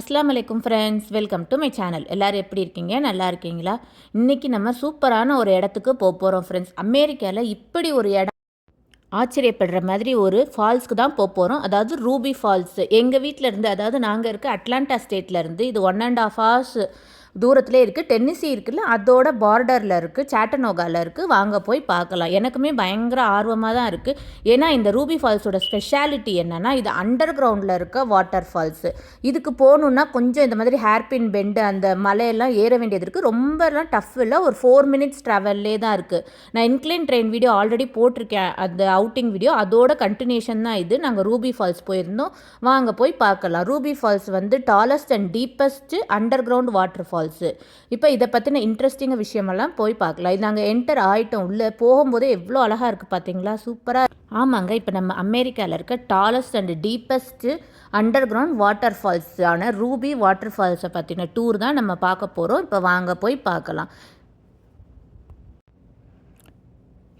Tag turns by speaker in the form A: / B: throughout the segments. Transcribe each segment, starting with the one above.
A: அஸ்லாம் வலைக்கும் friends welcome to my channel எல்லோரும் எப்படி இருக்கீங்க நல்லா இருக்கீங்களா இன்றைக்கி நம்ம சூப்பரான ஒரு இடத்துக்கு போக போகிறோம் ஃப்ரெண்ட்ஸ் அமெரிக்காவில் இப்படி ஒரு இடம் ஆச்சரியப்படுற மாதிரி ஒரு ஃபால்ஸ்க்கு தான் போக போகிறோம் அதாவது ரூபி ஃபால்ஸ் எங்கள் வீட்டில் இருந்து அதாவது நாங்கள் இருக்க அட்லாண்டா ஸ்டேட்லேருந்து இது ஒன் அண்ட் ஆஃப் ஹவர்ஸ் தூரத்துலேயே இருக்குது டென்னிஸி இருக்குல்ல அதோட பார்டரில் இருக்குது சாட்டனோகாவில் இருக்குது வாங்க போய் பார்க்கலாம் எனக்குமே பயங்கர ஆர்வமாக தான் இருக்குது ஏன்னா இந்த ரூபி ஃபால்ஸோட ஸ்பெஷாலிட்டி என்னென்னா இது அண்டர் கிரவுண்டில் இருக்க வாட்டர் ஃபால்ஸு இதுக்கு போகணுன்னா கொஞ்சம் இந்த மாதிரி ஹேர்பின் பெண்டு அந்த மலையெல்லாம் ஏற வேண்டியது இருக்குது ரொம்பலாம் டஃப் இல்லை ஒரு ஃபோர் மினிட்ஸ் ட்ராவல்லே தான் இருக்குது நான் இன்க்ளைன் ட்ரெயின் வீடியோ ஆல்ரெடி போட்டிருக்கேன் அந்த அவுட்டிங் வீடியோ அதோட கண்டினியூஷன் தான் இது நாங்கள் ரூபி ஃபால்ஸ் போயிருந்தோம் வாங்க போய் பார்க்கலாம் ரூபி ஃபால்ஸ் வந்து tallest and deepest underground water falls falls இப்போ இதை பற்றின இன்ட்ரெஸ்டிங்க விஷயமெல்லாம் போய் பார்க்கலாம் இது நாங்கள் என்டர் ஆகிட்டோம் உள்ளே போகும்போதே எவ்வளோ அழகாக இருக்குது பார்த்தீங்களா சூப்பராக ஆமாங்க இப்போ நம்ம அமெரிக்காவில் இருக்க tallest and deepest underground water ஃபால்ஸான ரூபி வாட்டர் ஃபால்ஸை பற்றின டூர் தான் நம்ம பார்க்க போகிறோம் இப்போ வாங்க போய் பார்க்கலாம்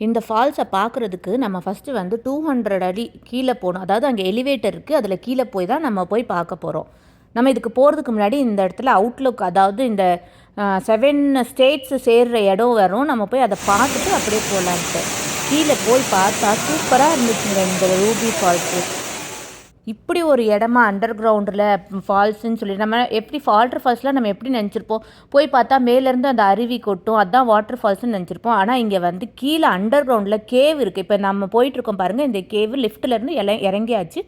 A: இந்த ஃபால்ஸை பார்க்குறதுக்கு நம்ம ஃபஸ்ட்டு வந்து டூ ஹண்ட்ரட் அடி கீழே போகணும் அதாவது அங்கே எலிவேட்டர் இருக்குது அதில் கீழே போய் தான் நம்ம போய் பார்க்க போகிறோம் நம்ம இதுக்கு போகிறதுக்கு முன்னாடி இந்த இடத்துல அவுட்லுக் அதாவது இந்த செவன் ஸ்டேட்ஸ் சேர்கிற இடம் வரும் நம்ம போய் அதை பார்த்துட்டு அப்படியே போகலான்ட்டு கீழே போய் பார்த்தா சூப்பராக இருந்துச்சுங்க இந்த ரூபி ஃபால்ஸு இப்படி ஒரு இடமா அண்டர் கிரவுண்டில் ஃபால்ஸ்ன்னு சொல்லி நம்ம எப்படி வாட்டர் ஃபால்ஸ்லாம் நம்ம எப்படி நினச்சிருப்போம் போய் பார்த்தா மேலேருந்து அந்த அருவி கொட்டும் அதுதான் வாட்டர் ஃபால்ஸ்னு நினச்சிருப்போம் ஆனால் இங்கே வந்து கீழே அண்டர் கிரவுண்டில் கேவ் இருக்குது இப்போ நம்ம போயிட்டுருக்கோம் பாருங்கள் இந்த கேவ் லிஃப்ட்லேருந்து இல இறங்கியாச்சு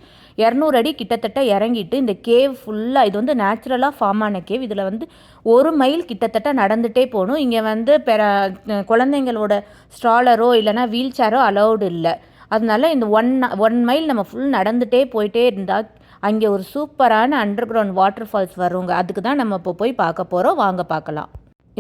A: இரநூறு அடி கிட்டத்தட்ட இறங்கிட்டு இந்த கேவ் ஃபுல்லாக இது வந்து நேச்சுரலாக ஃபார்ம் ஆன கேவ் இதில் வந்து ஒரு மைல் கிட்டத்தட்ட நடந்துகிட்டே போகணும் இங்கே வந்து பெற குழந்தைங்களோட ஸ்ட்ராலரோ இல்லைனா வீல் சேரோ அலௌடு இல்லை அதனால இந்த ஒன் ஒன் மைல் நம்ம ஃபுல் நடந்துகிட்டே போயிட்டே இருந்தால் அங்கே ஒரு சூப்பரான அண்டர் கிரவுண்ட் வாட்டர் ஃபால்ஸ் வருங்க அதுக்கு தான் நம்ம இப்போ போய் பார்க்க போகிறோம் வாங்க பார்க்கலாம்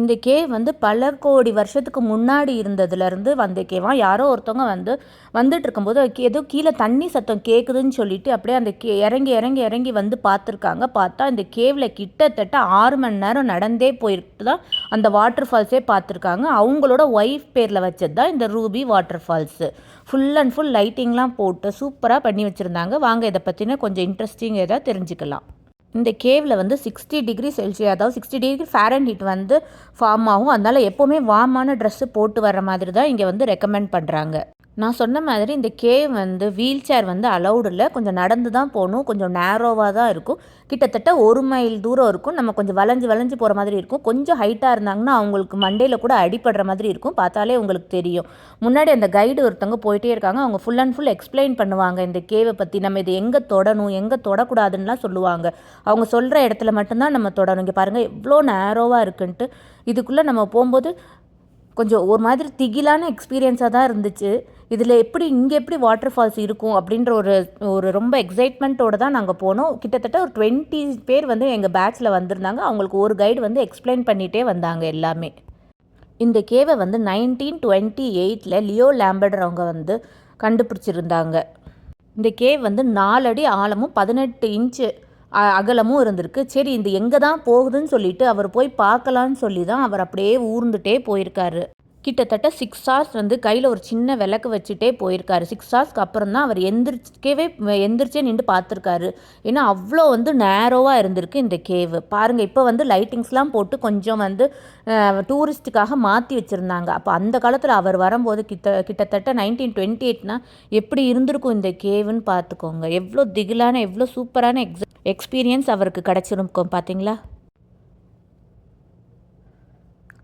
A: இந்த கேவ் வந்து பல கோடி வருஷத்துக்கு முன்னாடி இருந்ததுலேருந்து வந்த கேவான் யாரோ ஒருத்தவங்க வந்து வந்துட்டு இருக்கும்போது ஏதோ கீழே தண்ணி சத்தம் கேட்குதுன்னு சொல்லிட்டு அப்படியே அந்த கே இறங்கி இறங்கி இறங்கி வந்து பார்த்துருக்காங்க பார்த்தா இந்த கேவில் கிட்டத்தட்ட ஆறு மணி நேரம் நடந்தே போயிட்டு தான் அந்த வாட்டர் ஃபால்ஸே பார்த்துருக்காங்க அவங்களோட ஒய்ஃப் பேரில் வச்சது தான் இந்த Ruby water falls full and full லைட்டிங்லாம் போட்டு சூப்பராக பண்ணி வச்சுருந்தாங்க வாங்க இதை பற்றின கொஞ்சம் இன்ட்ரெஸ்டிங் எதாவது தெரிஞ்சுக்கலாம் இந்த கேவில் வந்து சிக்ஸ்டி டிகிரி செல்சியஸ் அதாவது சிக்ஸ்டி டிகிரி ஃபேரன் ஹீட் வந்து ஃபார்ம் ஆகும் அதனால் எப்போவுமே வார்மான ட்ரெஸ்ஸு போட்டு வர மாதிரி தான் இங்கே வந்து ரெக்கமெண்ட் பண்ணுறாங்க நான் சொன்ன மாதிரி இந்த கேவ் வந்து வீல் சேர் வந்து அலௌடு இல்லை கொஞ்சம் நடந்து தான் போகணும் கொஞ்சம் நேரோவாக தான் இருக்கும் கிட்டத்தட்ட ஒரு மைல் தூரம் இருக்கும் நம்ம கொஞ்சம் வளைஞ்சு வளைஞ்சு போகிற மாதிரி இருக்கும் கொஞ்சம் ஹைட்டாக இருந்தாங்கன்னா அவங்களுக்கு மண்டையில் கூட அடிபடுற மாதிரி இருக்கும் பார்த்தாலே உங்களுக்கு தெரியும் முன்னாடி அந்த கைடு ஒருத்தவங்க போயிட்டே இருக்காங்க அவங்க ஃபுல் அண்ட் ஃபுல் எக்ஸ்பிளைன் பண்ணுவாங்க இந்த கேவை பற்றி நம்ம இது எங்கே தொடணும் எங்கே தொடக்கூடாதுன்னெலாம் சொல்லுவாங்க அவங்க சொல்கிற இடத்துல மட்டும்தான் நம்ம தொடணும் இங்கே பாருங்கள் எவ்வளோ நேரோவாக இருக்குன்ட்டு இதுக்குள்ளே நம்ம போகும்போது கொஞ்சம் ஒரு மாதிரி திகிலான எக்ஸ்பீரியன்ஸாக தான் இருந்துச்சு இதில் எப்படி இங்கே எப்படி வாட்டர் ஃபால்ஸ் இருக்கும் அப்படின்ற ஒரு ஒரு ரொம்ப எக்ஸைட்மெண்ட்டோடு தான் நாங்கள் போனோம் கிட்டத்தட்ட ஒரு டுவெண்ட்டி பேர் வந்து எங்கள் பேட்சில் வந்திருந்தாங்க அவங்களுக்கு ஒரு கைடு வந்து எக்ஸ்பிளைன் பண்ணிகிட்டே வந்தாங்க எல்லாமே இந்த கேவை வந்து நைன்டீன் டுவெண்ட்டி எயிட்டில் லியோ லேம்பர்டர் அவங்க வந்து கண்டுபிடிச்சிருந்தாங்க இந்த கேவ் வந்து நாலடி ஆழமும் பதினெட்டு இன்ச்சு அகலமும் இருந்திருக்கு சரி இந்த எங்கே தான் போகுதுன்னு சொல்லிட்டு அவர் போய் பார்க்கலான்னு சொல்லி தான் அவர் அப்படியே ஊர்ந்துட்டே போயிருக்காரு கிட்டத்தட்ட சிக்ஸ் ஹார்ஸ் வந்து கையில் ஒரு சின்ன விளக்கு வச்சுட்டே போயிருக்காரு சிக்ஸ் ஹார்ஸ்க்கு அப்புறம் தான் அவர் எந்திரிக்கவே எந்திரிச்சே நின்று பார்த்துருக்காரு ஏன்னா அவ்வளோ வந்து நேரோவாக இருந்திருக்கு இந்த கேவு பாருங்கள் இப்போ வந்து லைட்டிங்ஸ்லாம் போட்டு கொஞ்சம் வந்து டூரிஸ்ட்டுக்காக மாற்றி வச்சுருந்தாங்க அப்போ அந்த காலத்தில் அவர் வரும்போது கிட்ட கிட்டத்தட்ட நைன்டீன் டுவெண்ட்டி எயிட்னா எப்படி இருந்திருக்கும் இந்த கேவுன்னு பார்த்துக்கோங்க எவ்வளோ திகிலான எவ்வளோ சூப்பரான எக்ஸ் எக்ஸ்பீரியன்ஸ் அவருக்கு கிடச்சிருக்கும் பார்த்தீங்களா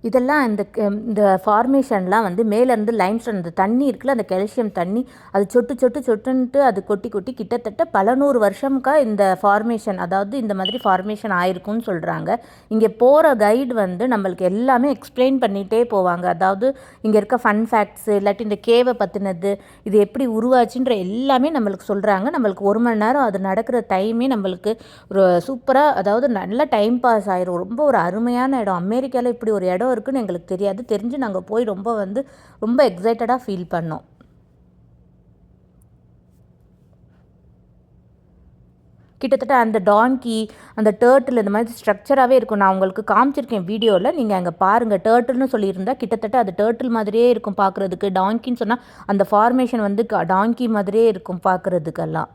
A: இதெல்லாம் இந்த இந்த ஃபார்மேஷன்லாம் வந்து மேலேருந்து லைம்ஸ்டோன் அந்த தண்ணி இருக்குல்ல அந்த கால்சியம் தண்ணி அது சொட்டு சொட்டு சொட்டுன்ட்டு அது கொட்டி கொட்டி கிட்டத்தட்ட பல நூறு வருஷமுக்காக இந்த ஃபார்மேஷன் அதாவது இந்த மாதிரி ஃபார்மேஷன் ஆயிருக்கும்னு சொல்கிறாங்க இங்கே போகிற கைடு வந்து நம்மளுக்கு எல்லாமே எக்ஸ்பிளைன் பண்ணிகிட்டே போவாங்க அதாவது இங்கே இருக்க ஃபன் ஃபேக்ட்ஸு இல்லாட்டி இந்த கேவை பற்றினது இது எப்படி உருவாச்சுன்ற எல்லாமே நம்மளுக்கு சொல்கிறாங்க நம்மளுக்கு ஒரு மணி நேரம் அது நடக்கிற டைமே நம்மளுக்கு ஒரு சூப்பராக அதாவது நல்ல டைம் பாஸ் ஆயிரும் ரொம்ப ஒரு அருமையான இடம் அமெரிக்காவில் இப்படி ஒரு இடம் இருக்குதுன்னு எங்களுக்கு தெரியாது தெரிஞ்சு நாங்கள் போய் ரொம்ப வந்து ரொம்ப எக்ஸைட்டடாக ஃபீல் பண்ணோம் கிட்டத்தட்ட அந்த டான்கி அந்த டேர்ட்டில் இந்த மாதிரி ஸ்ட்ரக்சராகவே இருக்கும் நான் உங்களுக்கு காமிச்சிருக்கேன் வீடியோவில் நீங்கள் அங்கே பாருங்கள் டேர்ட்டில்னு சொல்லியிருந்தா கிட்டத்தட்ட அது டேர்ட்டில் மாதிரியே இருக்கும் பார்க்குறதுக்கு டான்கின்னு சொன்னால் அந்த ஃபார்மேஷன் வந்து டான்கி மாதிரியே இருக்கும் பார்க்குறதுக்கெல்லாம்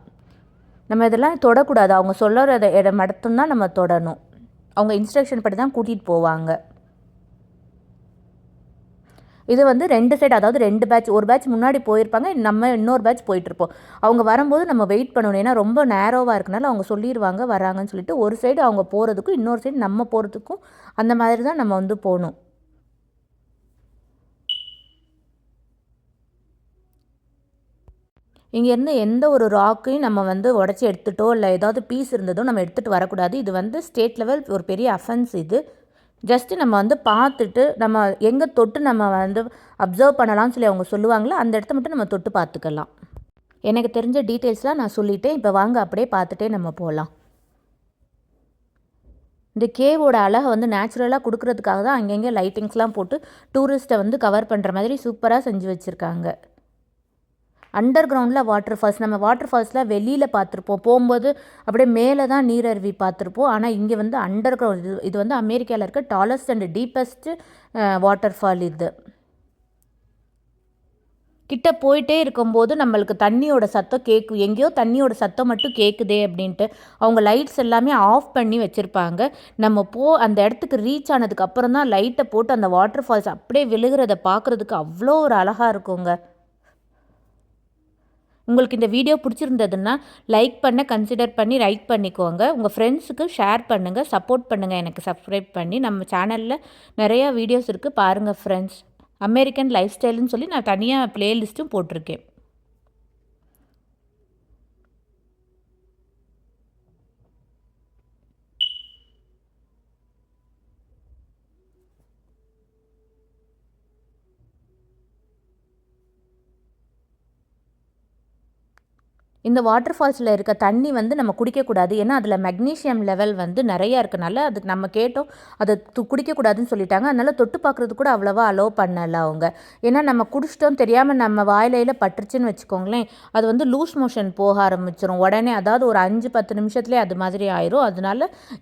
A: நம்ம இதெல்லாம் தொடக்கூடாது அவங்க சொல்லுற இடம் மட்டும்தான் நம்ம தொடணும் அவங்க இன்ஸ்ட்ரக்ஷன் படி தான் கூட்டிகிட்டு போவாங்க இது வந்து ரெண்டு சைடு அதாவது ரெண்டு பேட்ச் ஒரு பேட்ச் முன்னாடி போயிருப்பாங்க நம்ம இன்னொரு பேட்ச் போயிட்டுருப்போம் அவங்க வரும்போது நம்ம வெயிட் பண்ணணும் ஏன்னா ரொம்ப நேரோவாக இருக்கனால அவங்க சொல்லிடுவாங்க வராங்கன்னு சொல்லிட்டு ஒரு சைடு அவங்க போகிறதுக்கும் இன்னொரு சைடு நம்ம போகிறதுக்கும் அந்த மாதிரி தான் நம்ம வந்து போகணும் இங்கேருந்து எந்த ஒரு ராக்கையும் நம்ம வந்து உடச்சி எடுத்துட்டோ இல்லை ஏதாவது பீஸ் இருந்ததோ நம்ம எடுத்துகிட்டு வரக்கூடாது இது வந்து ஸ்டேட் லெவல் ஒரு பெரிய அஃபென்ஸ் இது ஜஸ்ட்டு நம்ம வந்து பார்த்துட்டு நம்ம எங்கே தொட்டு நம்ம வந்து அப்சர்வ் பண்ணலாம்னு சொல்லி அவங்க சொல்லுவாங்களோ அந்த இடத்த மட்டும் நம்ம தொட்டு பார்த்துக்கலாம் எனக்கு தெரிஞ்ச டீட்டெயில்ஸ்லாம் நான் சொல்லிட்டேன் இப்போ வாங்க அப்படியே பார்த்துட்டே நம்ம போகலாம் இந்த கேவோட அழகை வந்து நேச்சுரலாக கொடுக்கறதுக்காக தான் அங்கங்கே லைட்டிங்ஸ்லாம் போட்டு டூரிஸ்ட்டை வந்து கவர் பண்ணுற மாதிரி சூப்பராக செஞ்சு வச்சுருக்காங்க அண்டர் கிரவுண்டில் வாட்டர் ஃபால்ஸ் நம்ம வாட்டர் ஃபால்ஸில் வெளியில் பார்த்துருப்போம் போகும்போது அப்படியே மேலே தான் நீரருவி பார்த்துருப்போம் ஆனால் இங்கே வந்து அண்டர் கிரவுண்ட் இது இது வந்து அமெரிக்காவில் இருக்க tallest and deepest water fall இது கிட்ட போயிட்டே இருக்கும்போது நம்மளுக்கு தண்ணியோட சத்தம் கேட்கும் எங்கேயோ தண்ணியோட சத்தம் மட்டும் கேட்குதே அப்படின்ட்டு அவங்க லைட்ஸ் எல்லாமே ஆஃப் பண்ணி வச்சுருப்பாங்க நம்ம போ அந்த இடத்துக்கு ரீச் ஆனதுக்கு அப்புறம் தான் லைட்டை போட்டு அந்த வாட்டர் ஃபால்ஸ் அப்படியே விழுகிறத பார்க்குறதுக்கு அவ்வளோ ஒரு அழகாக இருக்குங்க உங்களுக்கு இந்த வீடியோ பிடிச்சிருந்ததுன்னா லைக் பண்ண கன்சிடர் பண்ணி ரைட் பண்ணிக்கோங்க உங்கள் ஃப்ரெண்ட்ஸுக்கு ஷேர் பண்ணுங்கள் சப்போர்ட் பண்ணுங்கள் எனக்கு சப்ஸ்கிரைப் பண்ணி நம்ம சேனலில் நிறையா வீடியோஸ் இருக்குது பாருங்கள் ஃப்ரெண்ட்ஸ் அமெரிக்கன் லைஃப் ஸ்டைலுன்னு சொல்லி நான் தனியாக ப்ளேலிஸ்ட்டும் போட்டிருக்கேன் இந்த வாட்டர் ஃபால்ஸில் இருக்க தண்ணி வந்து நம்ம குடிக்கக்கூடாது ஏன்னா அதில் மெக்னீஷியம் லெவல் வந்து நிறையா இருக்கனால அதுக்கு நம்ம கேட்டோம் அதை குடிக்கக்கூடாதுன்னு சொல்லிட்டாங்க அதனால் தொட்டு பார்க்குறது கூட அவ்வளோவா அலோவ் பண்ணலை அவங்க ஏன்னா நம்ம குடிச்சிட்டோம் தெரியாமல் நம்ம வாயிலையில் பட்டுருச்சுன்னு வச்சுக்கோங்களேன் அது வந்து லூஸ் மோஷன் போக ஆரம்பிச்சிடும் உடனே அதாவது ஒரு அஞ்சு பத்து நிமிஷத்துலேயே அது மாதிரி ஆயிரும் அதனால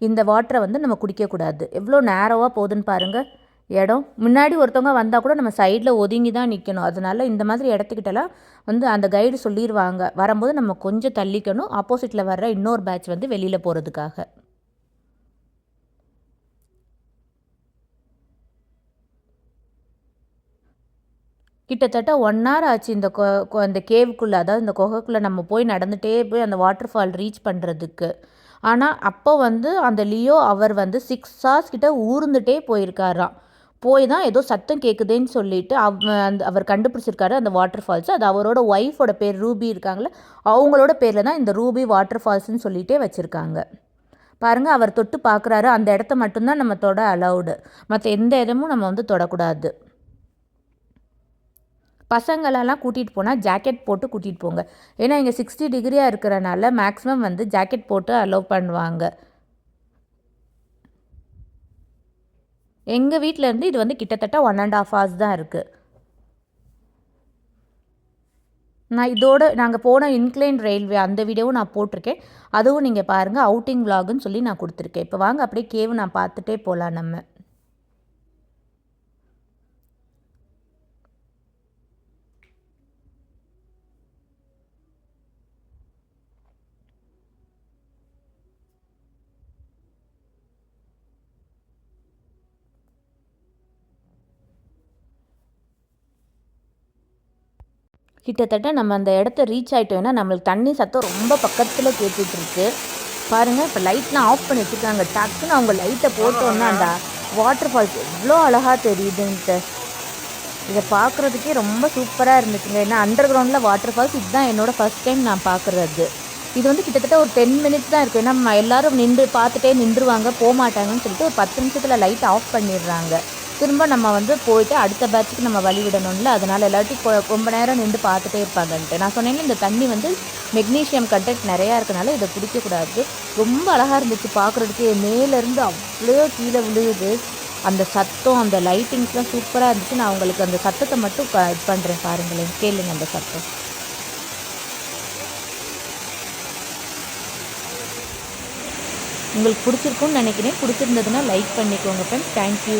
A: இந்த வாட்டரை வந்து நம்ம குடிக்கக்கூடாது எவ்வளோ நேரவாக போகுதுன்னு பாருங்கள் இடம் முன்னாடி ஒருத்தவங்க வந்தால் கூட நம்ம சைடில் ஒதுங்கி தான் நிற்கணும் அதனால இந்த மாதிரி இடத்துக்கிட்டலாம் வந்து அந்த கைடு சொல்லிடுவாங்க வரும்போது நம்ம கொஞ்சம் தள்ளிக்கணும் ஆப்போசிட்டில் வர்ற இன்னொரு பேட்ச் வந்து வெளியில் போகிறதுக்காக கிட்டத்தட்ட ஒன் ஹவர் ஆச்சு இந்த அந்த கேவுக்குள்ளே அதாவது இந்த குகைக்குள்ளே நம்ம போய் நடந்துகிட்டே போய் அந்த வாட்டர் ஃபால் ரீச் பண்ணுறதுக்கு ஆனால் அப்போ வந்து அந்த லியோ அவர் வந்து சிக்ஸ் ஹார்ஸ் கிட்ட ஊர்ந்துட்டே போயிருக்காராம் போய் தான் ஏதோ சத்தம் கேட்குதேன்னு சொல்லிட்டு அவ் அந்த அவர் கண்டுபிடிச்சிருக்காரு அந்த வாட்டர் ஃபால்ஸ் அது அவரோட ஒய்ஃபோட பேர் ரூபி இருக்காங்களே அவங்களோட பேரில் தான் இந்த ரூபி வாட்டர் ஃபால்ஸ்னு சொல்லிகிட்டே வச்சுருக்காங்க பாருங்கள் அவர் தொட்டு பார்க்குறாரு அந்த இடத்த மட்டும்தான் நம்ம தொட அலௌடு மற்ற எந்த இடமும் நம்ம வந்து தொடக்கூடாது பசங்களெல்லாம் கூட்டிகிட்டு போனால் ஜாக்கெட் போட்டு கூட்டிகிட்டு போங்க ஏன்னா இங்கே சிக்ஸ்டி டிகிரியாக இருக்கிறனால மேக்ஸிமம் வந்து ஜாக்கெட் போட்டு அலோவ் பண்ணுவாங்க எங்கள் வீட்டிலேருந்து இது வந்து கிட்டத்தட்ட ஒன் அண்ட் ஆஃப் ஹவர்ஸ் தான் இருக்குது நான் இதோட நாங்கள் போன இன்க்ளைன் ரயில்வே அந்த வீடியோவும் நான் போட்டிருக்கேன் அதுவும் நீங்கள் பாருங்கள் அவுட்டிங் விலாகுன்னு சொல்லி நான் கொடுத்துருக்கேன் இப்போ வாங்க அப்படியே கேவ் நான் பார்த்துட்டே போகலாம் நம்ம கிட்டத்தட்ட நம்ம அந்த இடத்த ரீச் ஆகிட்டோம்னா நம்மளுக்கு தண்ணி சத்தம் ரொம்ப பக்கத்தில் கேட்டுட்ருக்கு பாருங்கள் இப்போ லைட்லாம் ஆஃப் பண்ணி வச்சுருக்காங்க டக்குன்னு அவங்க லைட்டை போட்டோன்னா அந்த வாட்டர் ஃபால்ஸ் எவ்வளோ அழகாக தெரியுதுன்ட்டு இதை பார்க்குறதுக்கே ரொம்ப சூப்பராக இருந்துச்சுங்க ஏன்னா அண்டர் கிரவுண்டில் வாட்டர் ஃபால்ஸ் இதுதான் என்னோடய ஃபஸ்ட் டைம் நான் பார்க்குறது இது வந்து கிட்டத்தட்ட ஒரு டென் மினிட்ஸ் தான் இருக்குது ஏன்னா எல்லாரும் நின்று பார்த்துட்டே நின்றுவாங்க போகமாட்டாங்கன்னு சொல்லிட்டு ஒரு பத்து நிமிஷத்தில் லைட் ஆஃப் பண்ணிடுறாங்க திரும்ப நம்ம வந்து போயிட்டு அடுத்த பேட்சுக்கு நம்ம வழி விடணும்ல அதனால் எல்லாத்தையும் ரொம்ப நேரம் நின்று பார்த்துட்டே இருப்பாங்கன்ட்டு நான் சொன்னேன்னா இந்த தண்ணி வந்து மெக்னீஷியம் கண்டென்ட் நிறையா இருக்கனால இதை பிடிக்கக்கூடாது ரொம்ப அழகாக இருந்துச்சு பார்க்குறதுக்கு மேலேருந்து அவ்வளோ கீழே விழுகுது அந்த சத்தம் அந்த லைட்டிங்ஸ்லாம் சூப்பராக இருந்துச்சு நான் உங்களுக்கு அந்த சத்தத்தை மட்டும் இது பண்ணுறேன் பாருங்களேன் கேளுங்க அந்த சத்தம் உங்களுக்கு பிடிச்சிருக்குன்னு நினைக்கிறேன் பிடிச்சிருந்ததுன்னா லைக் பண்ணிக்கோங்க ஃப்ரெண்ட்ஸ் தேங்க்யூ